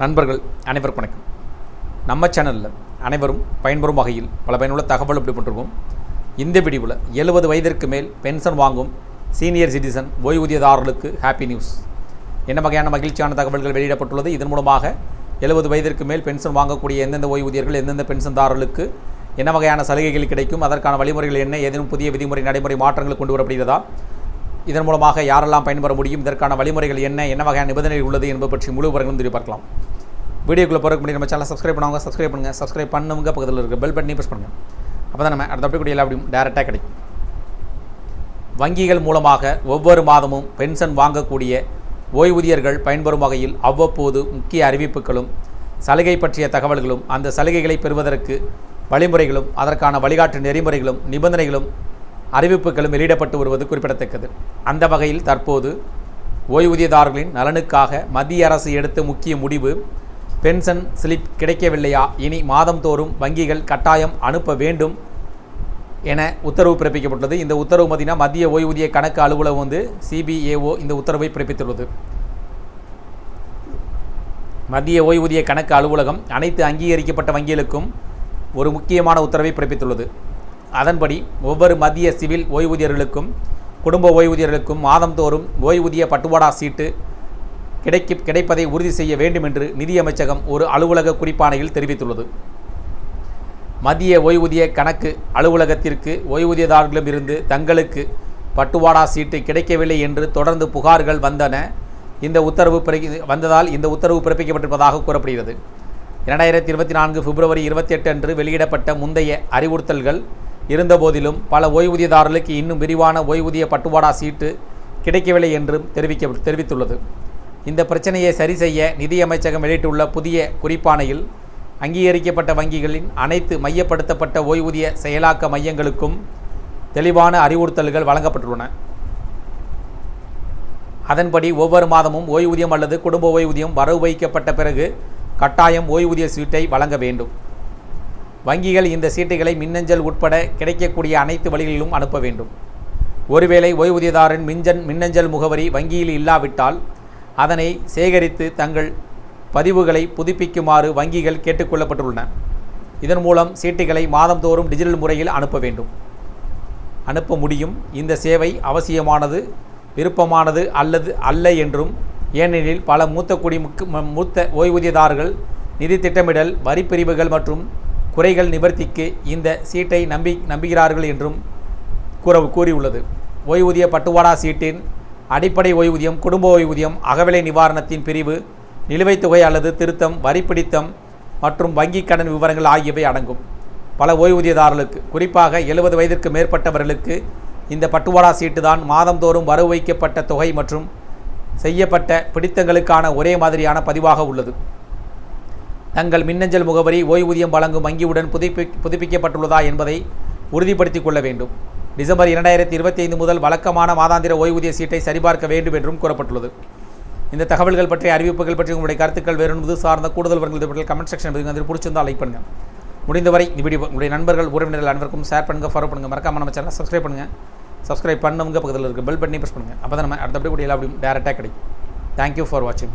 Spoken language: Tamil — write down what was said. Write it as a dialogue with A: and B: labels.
A: நண்பர்கள் அனைவருக்கும் வணக்கம். நம்ம சேனலில் அனைவரும் பயன்பெறும் வகையில் பல பயனுள்ள தகவல் அப்படி பண்ணிருக்கோம். இந்த வீடியோவில் எழுபது வயதிற்கு மேல் பென்ஷன் வாங்கும் சீனியர் சிட்டிசன் ஓய்வூதியதாரர்களுக்கு ஹாப்பி நியூஸ் என்ன வகையான மகிழ்ச்சியான தகவல்கள் வெளியிடப்பட்டுள்ளது? இதன் மூலமாக எழுபது வயதிற்கு மேல் பென்ஷன் வாங்கக்கூடிய எந்தெந்த ஓய்வூதியர்கள் எந்தெந்த பென்ஷன்தாரர்களுக்கு என்ன வகையான சலுகைகள் கிடைக்கும்? அதற்கான வழிமுறைகள் என்ன? ஏதேனும் புதிய விதிமுறை நடைமுறை மாற்றங்கள் கொண்டு வரப்படுகிறதா? இதன் மூலமாக யாரெல்லாம் பயன்பெற முடியும்? இதற்கான வழிமுறைகள் என்ன? என்ன வகையான நிபந்தனைகள் உள்ளது என்பது பற்றி முழு விவரங்களும் தெரிவிப்பார்க்கலாம் வீடியோக்குள்ளே போகிறக்கு முன்னாடி நம்ம சேனல் சப்ஸ்கிரைப் பண்ணுவாங்க சப்ஸ்கிரைப் பண்ணுங்கள் சப்ஸ்கிரைப் பண்ணுங்க பக்கத்தில் இருக்க பெல் பட்டனி ப்ரெஸ் பண்ணுங்கள் அப்போ தான் நம்ம அடுத்த அப்படி எல்லாம் அப்படியும் டேரெக்டாக கிடைக்கும். வங்கிகள் மூலமாக ஒவ்வொரு மாதமும் பென்ஷன் வாங்கக்கூடிய ஓய்வூதியர்கள் பயன்பெறும் வகையில் அவ்வப்போது முக்கிய அறிவிப்புகளும் சலுகை பற்றிய தகவல்களும் அந்த சலுகைகளை பெறுவதற்கு வழிமுறைகளும் அதற்கான வழிகாட்டு நெறிமுறைகளும் நிபந்தனைகளும் அறிவிப்புகளும் வெளியிடப்பட்டு வருவது குறிப்பிடத்தக்கது. அந்த வகையில் தற்போது ஓய்வூதியதாரர்களின் நலனுக்காக மத்திய அரசு எடுத்த முக்கிய முடிவு பென்ஷன் ஸ்லிப் கிடைக்கவில்லையா? இனி மாதந்தோறும் வங்கிகள் கட்டாயம் அனுப்ப வேண்டும் என உத்தரவு பிறப்பிக்கப்பட்டுள்ளது. இந்த உத்தரவு பார்த்தீங்கன்னா மத்திய ஓய்வூதிய கணக்கு அலுவலகம் வந்து சிபிஏஓ இந்த உத்தரவை பிறப்பித்துள்ளது. மத்திய ஓய்வூதிய கணக்கு அலுவலகம் அனைத்து அங்கீகரிக்கப்பட்ட வங்கிகளுக்கும் ஒரு முக்கியமான உத்தரவை பிறப்பித்துள்ளது. அதன்படி ஒவ்வொரு மத்திய சிவில் ஓய்வூதியர்களுக்கும் குடும்ப ஓய்வூதியர்களுக்கும் மாதந்தோறும் ஓய்வூதிய பட்டுவாடா சீட்டு கிடைக்க கிடைப்பதை உறுதி செய்ய வேண்டும் என்று நிதியமைச்சகம் ஒரு அலுவலக குறிப்பாணையில் தெரிவித்துள்ளது. மத்திய ஓய்வூதிய கணக்கு அலுவலகத்திற்கு ஓய்வூதியதாரர்களிடமிருந்து தங்களுக்கு பட்டுவாடா சீட்டு கிடைக்கவில்லை என்று தொடர்ந்து புகார்கள் வந்தன. இந்த உத்தரவு பிறகு வந்ததால் இந்த உத்தரவு பிறப்பிக்கப்பட்டிருப்பதாக கூறப்படுகிறது. இரண்டாயிரத்தி இருபத்தி நான்கு பிப்ரவரி இருபத்தி எட்டு அன்று வெளியிடப்பட்ட முந்தைய அறிவுறுத்தல்கள் இருந்தபோதிலும் பல ஓய்வூதியதாரர்களுக்கு இன்னும் விரிவான ஓய்வூதிய பட்டுவாடா சீட்டு கிடைக்கவில்லை என்றும் தெரிவிக்க தெரிவித்துள்ளது. இந்த பிரச்சனையை சரி செய்ய நிதியமைச்சகம் வெளியிட்டுள்ள புதிய குறிப்பாணையில் அங்கீகரிக்கப்பட்ட வங்கிகளின் அனைத்து மையப்படுத்தப்பட்ட ஓய்வூதிய செயலாக்க மையங்களுக்கும் தெளிவான அறிவுறுத்தல்கள் வழங்கப்பட்டுள்ளன. அதன்படி ஒவ்வொரு மாதமும் ஓய்வூதியம் அல்லது குடும்ப ஓய்வூதியம் வரவு வைக்கப்பட்ட பிறகு கட்டாயம் ஓய்வூதிய சீட்டை வழங்க வேண்டும். வங்கிகள் இந்த சீட்டுகளை மின்னஞ்சல் உட்பட கிடைக்கக்கூடிய அனைத்து வழிகளிலும் அனுப்ப வேண்டும். ஒருவேளை ஓய்வூதியதாரின் மிஞ்சன் மின்னஞ்சல் முகவரி வங்கியில் இல்லாவிட்டால் அதனை சேகரித்து தங்கள் பதிவுகளை புதுப்பிக்குமாறு வங்கிகள் கேட்டுக்கொள்ளப்பட்டுள்ளன. இதன் மூலம் சீட்டுகளை மாதந்தோறும் டிஜிட்டல் முறையில் அனுப்ப வேண்டும். அனுப்ப முடியும். இந்த சேவை அவசியமானது விருப்பமானது அல்லது அல்ல என்றும் ஏனெனில் பல மூத்த குடிமுக்கு மூத்த ஓய்வூதியதாரர்கள் நிதி திட்டமிடல் வரிப்பிரிவுகள் மற்றும் குறைகள் நிவர்த்திக்கு இந்த சீட்டை நம்பி நம்புகிறார்கள் என்றும் கூற கூறியுள்ளது. ஓய்வூதிய பட்டுவாடா சீட்டின் அடிப்படை ஓய்வூதியம் குடும்ப ஓய்வூதியம் அகவிலை நிவாரணத்தின் பிரிவு நிலுவைத் தொகை அல்லது திருத்தம் வரிப்பிடித்தம் மற்றும் வங்கிக் கடன் விவரங்கள் ஆகியவை அடங்கும். பல ஓய்வூதியதாரர்களுக்கு குறிப்பாக எழுபது வயதிற்கு மேற்பட்டவர்களுக்கு இந்த பட்டுவாடா சீட்டு தான் மாதந்தோறும் வரவு வைக்கப்பட்ட தொகை மற்றும் செய்யப்பட்ட பிடித்தங்களுக்கான ஒரே மாதிரியான பதிவாக உள்ளது. தங்கள் மின்னஞ்சல் முகவரி ஓய்வூதியம் வழங்கும் வங்கியுடன் புதுப்பி புதுப்பிக்கப்பட்டுள்ளதா என்பதை உறுதிப்படுத்திக் கொள்ள வேண்டும். டிசம்பர் இரண்டாயிரத்தி இருபத்தி ஐந்து முதல் வழக்கமான மாதாந்திர ஓய்வூதிய சீட்டை சரிபார்க்க வேண்டும் என்றும் கூறப்பட்டுள்ளது. இந்த தகவல்கள் பற்றிய அறிவிப்புகள் பற்றி உங்களுடைய கருத்துக்கள் வேறு என்பது சார்ந்த கூடுதல் விவரங்கள் கமெண்ட் செக்ஷன் பதிவு பிடிச்சிருந்தால் லைக் பண்ணுங்கள் முடிந்தவரை இந்த வீடியோ உங்களுடைய நண்பர்கள் உறவினர்கள் அனைவருக்கும் ஷேர் பண்ணுங்கள் ஃபாலோ பண்ணுங்கள் மறக்காம நம்ம சேனல் சப்ஸ்கிரைப் பண்ணுங்கள் சப்ஸ்கிரைப் பண்ணுங்க பக்கத்தில் இருக்க பெல் பட்டனே ப்ரெஸ் பண்ணுங்கள் அப்போ தான் நம்ம அடுத்தபடி கூட எல்லா அப்படியும் டேரெக்டாக கிடைக்கும். தேங்க்யூ ஃபார் வாட்சிங்